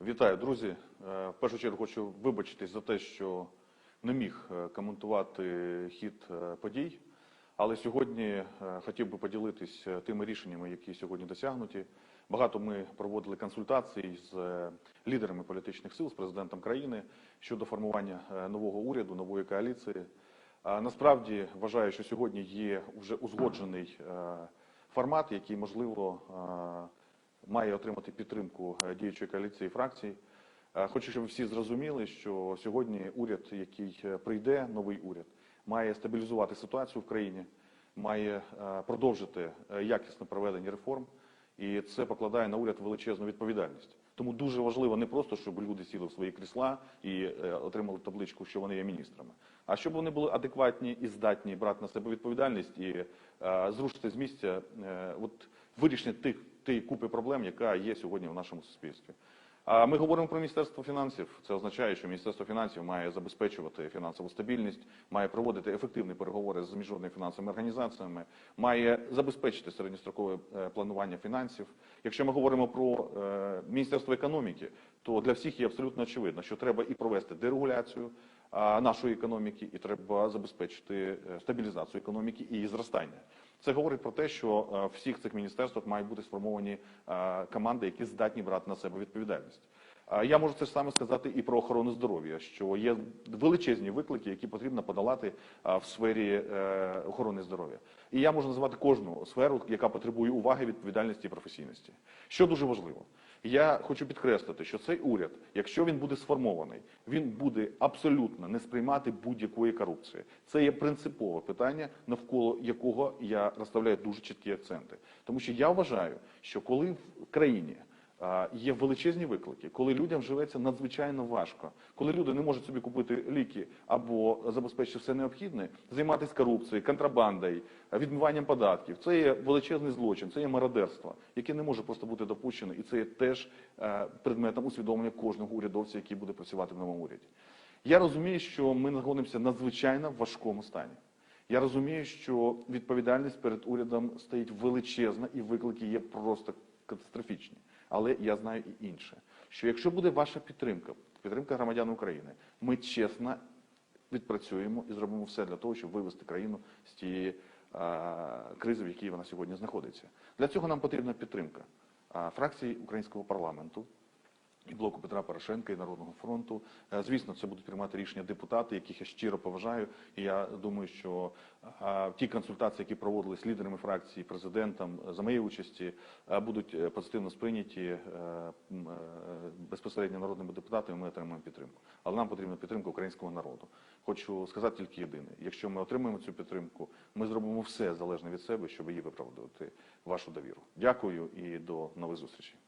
Вітаю, друзі. Е, В першу чергу хочу вибачитись за те, що не міг е, коментувати хід е, подій, але сьогодні хотів би поділитись тими рішеннями, які сьогодні досягнуті. Багато ми проводили консультацій з лідерами політичних сил, з президентом країни щодо формування нового уряду, нової коаліції. Насправді вважаю, що сьогодні є вже узгоджений формат, який можливо має отримати підтримку е, діючої коаліції фракцій. Е, Хочу, щоб всі зрозуміли, що сьогодні уряд, який е, прийде, новий уряд, має стабілізувати ситуацію в країні, має продовжити якісне проведення реформ, і це покладає на уряд величезну відповідальність. Тому дуже важливо не просто, щоб люди сіли в свої крісла і отримали табличку, що вони є міністрами, а щоб вони були адекватні і здатні брати на себе відповідальність і зрушити з місця от, вирішення тих тієї купи проблем, яка є сьогодні в нашому суспільстві. А ми говоримо про міністерство фінансів. Це означає, що міністерство фінансів має забезпечувати фінансову стабільність, має проводити ефективні переговори з міжнародними фінансовими організаціями, має забезпечити середньострокове е, планування фінансів. Якщо ми говоримо про е, міністерство економіки, то для всіх є абсолютно очевидно, що треба і провести дерегуляцію нашої економіки, і треба забезпечити е, стабілізацію економіки і її зростання. Це говорить про те, що е, в всіх цих міністерствах мають бути сформовані е, команди, які здатні брати на себе відповідальність. Я можу це ж саме сказати і про охорону здоров'я, що є величезні виклики, які потрібно подолати в сфері е, охорони здоров'я. І я можу називати кожну сферу, яка потребує уваги, відповідальності і професійності. Що дуже важливо, я хочу підкреслити, що цей уряд, якщо він буде сформований, він буде абсолютно не сприймати будь-якої корупції. Це є принципове питання, навколо якого я розставляю дуже чіткі акценти. Тому що я вважаю, що коли в країні Є величезні виклики, коли людям живеться надзвичайно важко, коли люди не можуть собі купити ліки або забезпечити все необхідне, займатися корупцією, контрабандою, відмиванням податків. Це є величезний злочин, це є мародерство, яке не може просто бути допущене, і це є теж е, предметом усвідомлення кожного урядовця, який буде працювати в новому уряді. Я розумію, що ми знаходимося в надзвичайно важкому стані. Я розумію, що відповідальність перед урядом стоїть величезна, і виклики є просто катастрофічні. Але я знаю і інше, що якщо буде ваша підтримка, підтримка громадян України, ми чесно відпрацюємо і зробимо все для того, щоб вивести країну з тієї а, кризи, в якій вона сьогодні знаходиться. Для цього нам потрібна підтримка а, фракції українського парламенту. І блоку Петра Порошенка і Народного фронту. Е, Звісно, це будуть приймати рішення депутати, яких я щиро поважаю. І я думаю, що е, ті консультації, які проводились лідерами фракції, президентом е, за моєї участі, будуть позитивно сприйняті безпосередньо народними депутатами. Ми отримаємо підтримку. Але нам потрібна підтримка українського народу. Хочу сказати тільки єдине: якщо ми отримаємо цю підтримку, ми зробимо все залежне від себе, щоб її виправдати вашу довіру. Дякую і до нових зустрічей.